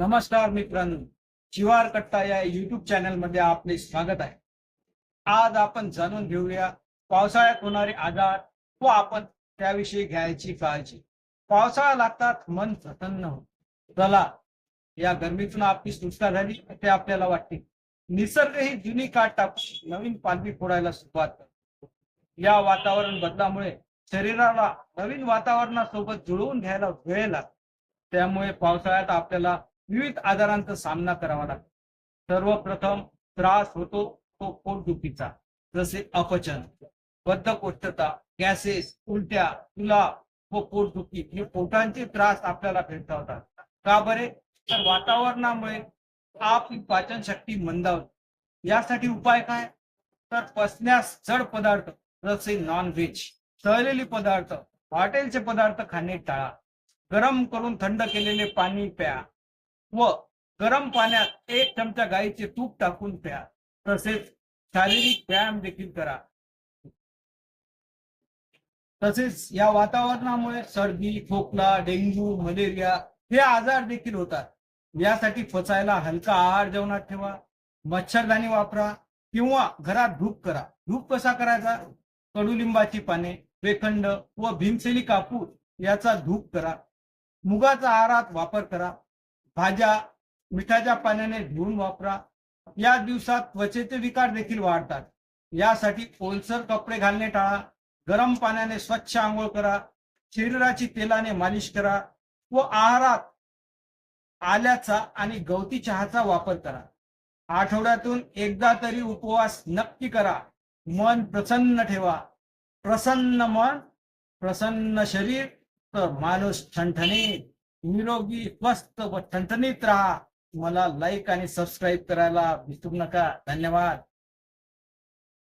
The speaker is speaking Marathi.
नमस्कार मित्रांनो शिवार कट्टा या युट्यूब चॅनलमध्ये आपले स्वागत आहे. आज आपण जाणून घेऊया पावसाळ्यात होणारे आजार व आपण त्याविषयी घ्यायची काळजी. पावसाळा लागतात मन प्रसन्न होत. चला या गरमीतून आपली सुटका झाली ते आपल्याला वाटते. निसर्ग ही जुनी काळ टाकून नवीन पालवी फोडायला सुरुवात करतो. या वातावरण बदलामुळे शरीराला नवीन वातावरणासोबत जुळवून घ्यायला वेळ लागतो. त्यामुळे पावसाळ्यात आपल्याला विविध आजारांचा सामना करावा लागतो. सर्वप्रथम त्रास होतो तो पोटदुखीचा जसे अपचन बद्धकोष्ठता गॅसेस उलट्या तुला व पोटदुखी हे पोटांचे त्रास आपल्याला भेटतावतात का बरे? तर वातावरणामुळे आपली पाचन शक्ती मंदावते. यासाठी उपाय काय? तर पचण्यास जड पदार्थ जसे नॉन व्हेज तळलेले पदार्थ हॉटेलचे पदार्थ खाणे टाळा. गरम करून थंड केलेले पाणी प्या. व गरम पाण्यात एक चमचा गाईचे तूप टाकून प्या. तसेच शारीरिक व्यायाम देखील करा. तसेच या वातावरणामुळे सर्दी खोकला डेंग्यू मलेरिया हे आजार देखील होतात. यासाठी फसायला हलका आहार जेवणात ठेवा. मच्छरदाणी वापरा किंवा घरात धूप करा. धूप कसा करायचा? कडुलिंबाची पाने वेखंड व भीमसेली कापूर याचा धूप करा. मुगाचा आहारात वापर करा. भाज्या मिठाच्या पाण्याने धुवून वापरा. या दिवसात त्वचेचे विकार देखील वाढतात. यासाठी ओलसर कपडे घालणे टाळा. गरम पाण्याने स्वच्छ आंघोळ करा. शरीराची तेलाने मालिश करा. व आहारात आल्याचा आणि गवती चहाचा वापर करा. आठवड्यातून एकदा तरी उपवास नक्की करा. मन प्रसन्न ठेवा. प्रसन्न मन प्रसन्न शरीर तर माणूस ठणठणीत. निरोगी स्वस्त व ठणठणीत राहा. मला लाईक आणि सबस्क्राईब करायला विसरू नका. धन्यवाद.